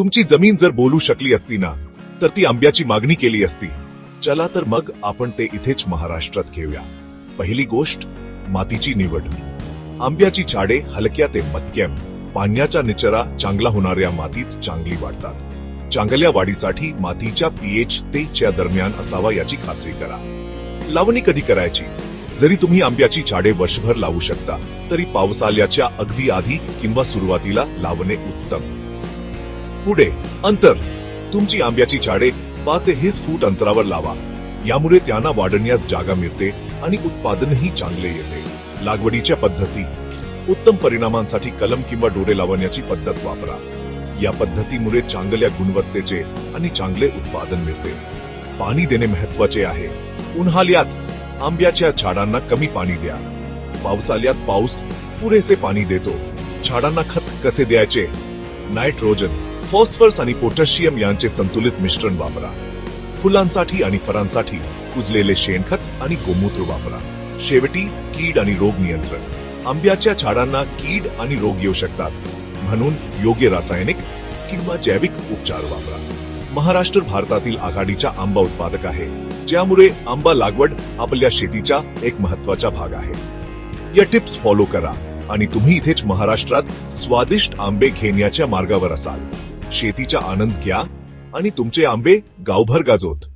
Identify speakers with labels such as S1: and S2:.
S1: तुमची जमीन जर बोलू शकली असती ना तर ती आंब्याची मागणी केली असती. चला तर मग आपण ते इथेच महाराष्ट्रात घेऊया. पहिली गोष्ट मातीची निवड. आंब्याची झाडे हलक्या ते मध्यम पाण्याचा निचरा चांगला होणाऱ्या मातीत चांगली वाढतात. चांगल्या वाढीसाठी मातीच्या पीएच ते च्या दरम्यान असावा याची खात्री करा. लावणी कधी करायची? जरी तुम्ही आंब्याची झाडे वर्षभर लावू शकता तरी पावसाळ्याच्या अगदी आधी किंवा सुरुवातीला लावणे उत्तम. पुढे अंतर. तुमची आंब्याची झाडे पाच ते हीस फूट अंतरावर लावा. यामुळे त्यांना वाढण्यास जागा मिळते आणि उत्पादनही चांगले येते. लागवडीच्या पद्धती. उत्तम परिणामांसाठी कलम किंवा डोरे लावण्याची पद्धत वापरा. या पद्धतीमुळे चांगल्या गुणवत्तेचे आणि चांगले उत्पादन मिळते. पाणी देणे महत्त्वाचे आहे. उन्हाळ्यात आंब्याच्या झाडांना कमी पाणी द्या. पावसाळ्यात पाऊस पुरेसे पाणी देतो. झाडांना खत कसे द्यायचे? नायट्रोजन. फॉस्फरस आणि पोटॅशियम यांचे संतुलित मिश्रण वापरा. फुलांसाठी आणि फळांसाठी कुजलेले शेणखत आणि गोमूत्र वापरा. शेवटी कीड आणि रोग नियंत्रण. आंब्याच्या झाडांना कीड आणि रोग येऊ शकतात. म्हणून योग्य रासायनिक किंवा जैविक उपचार वापरा. महाराष्ट्र भारतातील आघाडीचा आंबा उत्पादक आहे. ज्यामुळे आंबा लागवड आपल्या शेतीचा एक महत्त्वाचा भाग आहे. या टिप्स फॉलो करा आणि तुम्ही इथेच महाराष्ट्रात स्वादिष्ट आंबे घेण्याच्या मार्गावर असाल. शेतीचा आनंद घ्या आणि तुमचे आंबे गावभर गाजोत.